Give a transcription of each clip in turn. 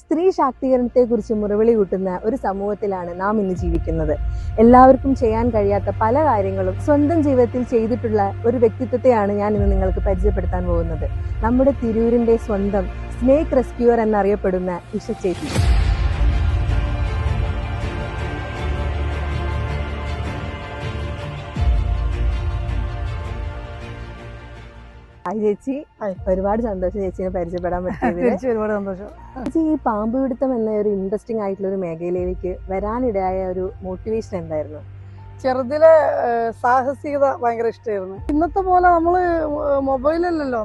സ്ത്രീ ശാക്തീകരണത്തെക്കുറിച്ച് മുറവിളി കൂട്ടുന്ന ഒരു സമൂഹത്തിലാണ് നാം ഇന്ന് ജീവിക്കുന്നത്. എല്ലാവർക്കും ചെയ്യാൻ കഴിയാത്ത പല കാര്യങ്ങളും സ്വന്തം ജീവിതത്തിൽ ചെയ്തിട്ടുള്ള ഒരു വ്യക്തിത്വത്തെയാണ് ഞാൻ ഇന്ന് നിങ്ങൾക്ക് പരിചയപ്പെടുത്താൻ പോകുന്നത്. നമ്മുടെ തിരൂരിന്റെ സ്വന്തം സ്നേക് റെസ്ക്യൂർ എന്നറിയപ്പെടുന്ന ഇഷ ചേച്ചി. ഹായ് ചേച്ചി. ഒരുപാട് സന്തോഷം ചേച്ചിനെ പരിചയപ്പെടാൻ പറ്റിയത് ഒരുപാട് സന്തോഷം. ചേച്ചി ഈ പാമ്പ് പിടുത്തം എന്ന ഒരു ഇൻട്രസ്റ്റിംഗ് ആയിട്ടുള്ള ഒരു മേഖലയിലേക്ക് വരാനിടയായ ഒരു മോട്ടിവേഷൻ എന്തായിരുന്നു? ചെറുതിലെ സാഹസികത ഭയങ്കര ഇഷ്ടമായിരുന്നു ഇന്നത്തെ പോലെ നമ്മൾ മൊബൈലല്ലല്ലോ.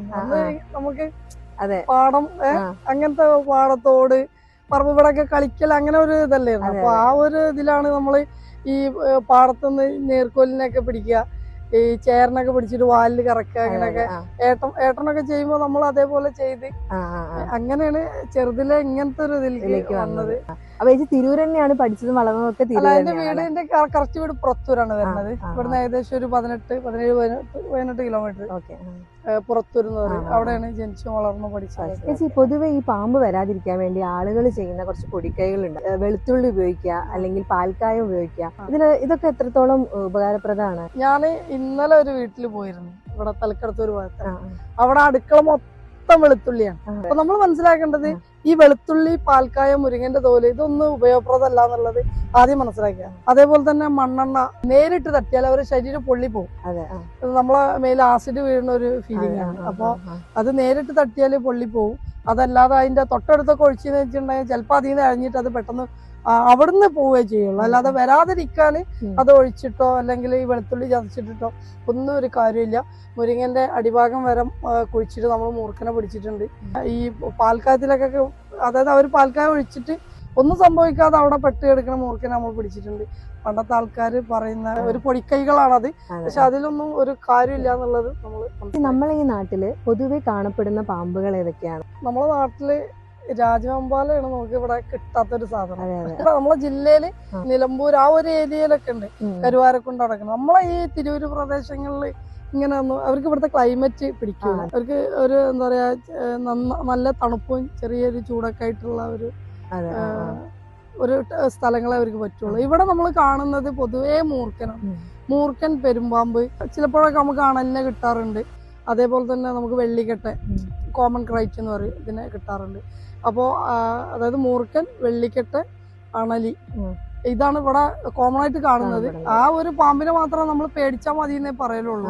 നമുക്ക് അതെ. പാടം അങ്ങനത്തെ പാടത്തോട് പറമ്പിവിടൊക്കെ കളിക്കൽ അങ്ങനെ ഒരു ഇതല്ലായിരുന്നു. അപ്പൊ ആ ഒരു ഇതിലാണ് നമ്മൾ ഈ പാടത്തുനിന്ന് നേർക്കോലിനൊക്കെ പിടിക്കുക. ഈ ചേറിനൊക്കെ പിടിച്ചിട്ട് വാലിൽ കറക്കുക അങ്ങനെയൊക്കെ. ഏട്ടൻ ഏട്ടനൊക്കെ ചെയ്യുമ്പോ നമ്മൾ അതേപോലെ ചെയ്ത്. അങ്ങനെയാണ് ചെറുതിലെ ഇങ്ങനത്തെ ഒരു ഇതിലേക്ക് വന്നത്. അപ്പൊ ചേച്ചി തിരൂർ തന്നെയാണ് പഠിച്ചതും വളർന്നതൊക്കെ തിരൂർ വീട് എന്റെ കറക്റ്റ് വീട് പുറത്തൂരാണ് വരുന്നത്. ഇവിടുന്ന് ഏകദേശം ഒരു പതിനെട്ട് പതിനേഴ് പതിനെട്ട് പതിനെട്ട് കിലോമീറ്റർ പുറത്തൂർ എന്ന് പറയും. അവിടെയാണ് ജനിച്ചു വളർന്നു പഠിച്ചത് ചേച്ചി പൊതുവെ ഈ പാമ്പ് വരാതിരിക്കാൻ വേണ്ടി ആളുകൾ ചെയ്യുന്ന കുറച്ച് പൊടിക്കൈകളുണ്ട്. ഉണ്ട് വെളുത്തുള്ളി ഉപയോഗിക്കുക അല്ലെങ്കിൽ പാൽക്കായ ഉപയോഗിക്കുക. ഇതിന് ഇതൊക്കെ എത്രത്തോളം ഉപകാരപ്രദമാണ്? ഞാൻ ഇന്നലെ ഒരു വീട്ടിൽ പോയിരുന്നു ഇവിടെ തലക്കടത്തൂർ ഭാഗത്ത് ആ, അവിടെ അടുക്കള മൊത്തം വെളുത്തുള്ളിയാണ്. അപ്പൊ നമ്മൾ മനസ്സിലാക്കേണ്ടത്. ഈ വെളുത്തുള്ളി പാൽക്കായ മുരിങ്ങന്റെ തോൽ ഇതൊന്നും ഉപയോഗപ്രദമല്ല എന്നുള്ളത് ആദ്യം മനസ്സിലാക്കുക. അതേപോലെ തന്നെ മണ്ണെണ്ണ നേരിട്ട് തട്ടിയാൽ അവരുടെ ശരീരം പൊള്ളി പോകും. നമ്മളെ മേലെ ആസിഡ് വീഴുന്ന ഒരു ഫീലിംഗ് ആണ്. അപ്പോൾ അപ്പൊ അത് നേരിട്ട് തട്ടിയാൽ പോകും. അതല്ലാതെ അതിന്റെ തൊട്ടടുത്തൊക്കെ ഒഴിച്ചെന്ന് വെച്ചിട്ടുണ്ടെങ്കിൽ ചിലപ്പോൾ അതിൽ നിന്ന് അഴിഞ്ഞിട്ട് അത് പെട്ടെന്ന് അവിടുന്ന് പോവുകയേ ചെയ്യുള്ളൂ. അല്ലാതെ വരാതിരിക്കാൻ. അത് ഒഴിച്ചിട്ടോ അല്ലെങ്കിൽ ഈ വെളുത്തുള്ളി ചതച്ചിട്ടിട്ടോ ഒന്നും ഒരു കാര്യമില്ല. മുരിങ്ങന്റെ അടിഭാഗം വരെ കുഴിച്ചിട്ട് നമ്മൾ മൂർഖനെ പിടിച്ചിട്ടുണ്ട്. ഈ പാൽക്കായത്തിലൊക്കെ അതായത് അവർ പാൽക്കായ ഒഴിച്ചിട്ട് ഒന്നും സംഭവിക്കാതെ അവിടെ പെട്ട് കിടക്കുന്ന മൂർഖനെ നമ്മൾ പിടിച്ചിട്ടുണ്ട്. പണ്ടത്തെ ആൾക്കാർ പറയുന്ന ഒരു പൊടിക്കൈകളാണത്. അത്. പക്ഷെ അതിലൊന്നും ഒരു കാര്യമില്ല എന്നുള്ളത് നമ്മൾ നമ്മളെ ഈ നാട്ടിൽ പൊതുവെ കാണപ്പെടുന്ന പാമ്പുകൾ ഏതൊക്കെയാണ്? നമ്മളെ നാട്ടിൽ രാജവെമ്പാലയാണ് നമുക്ക് ഇവിടെ കിട്ടാത്തൊരു സാധനം. നമ്മളെ ജില്ലയിൽ നിലമ്പൂർ ആ ഒരു ഏരിയയിലൊക്കെ ഉണ്ട്. കരുവാരക്കൊണ്ട് അടക്കണം നമ്മളെ ഈ തിരൂര് പ്രദേശങ്ങളിൽ ഇങ്ങനെ ഒന്നും അവർക്ക് ഇവിടുത്തെ ക്ലൈമറ്റ് പിടിക്കുകയാണ് അവർക്ക് ഒരു എന്താ പറയാ നന്ന- നല്ല തണുപ്പും ചെറിയൊരു ചൂടൊക്കെ ആയിട്ടുള്ള ഒരു ഒരു സ്ഥലങ്ങളെ അവർക്ക് പറ്റുള്ളൂ. ഇവിടെ നമ്മൾ കാണുന്നത് പൊതുവേ മൂർഖനാണ്. മൂർഖൻ പെരുമ്പാമ്പ് ചിലപ്പോഴൊക്കെ നമുക്ക് അണലിനെ കിട്ടാറുണ്ട്. അതേപോലെ തന്നെ നമുക്ക് വെള്ളിക്കെട്ട് കോമൺ ക്രൈറ്റ് എന്ന് പറയും ഇതിനെ കിട്ടാറുണ്ട്. അപ്പോൾ അതായത് മൂർഖൻ വെള്ളിക്കെട്ട് അണലി. ഇതാണ് ഇവിടെ കോമൺ ആയിട്ട് കാണുന്നത്. ആ ഒരു പാമ്പിനെ മാത്രം നമ്മൾ പേടിച്ചാൽ മതി എന്നേ പറയലുള്ളൂ.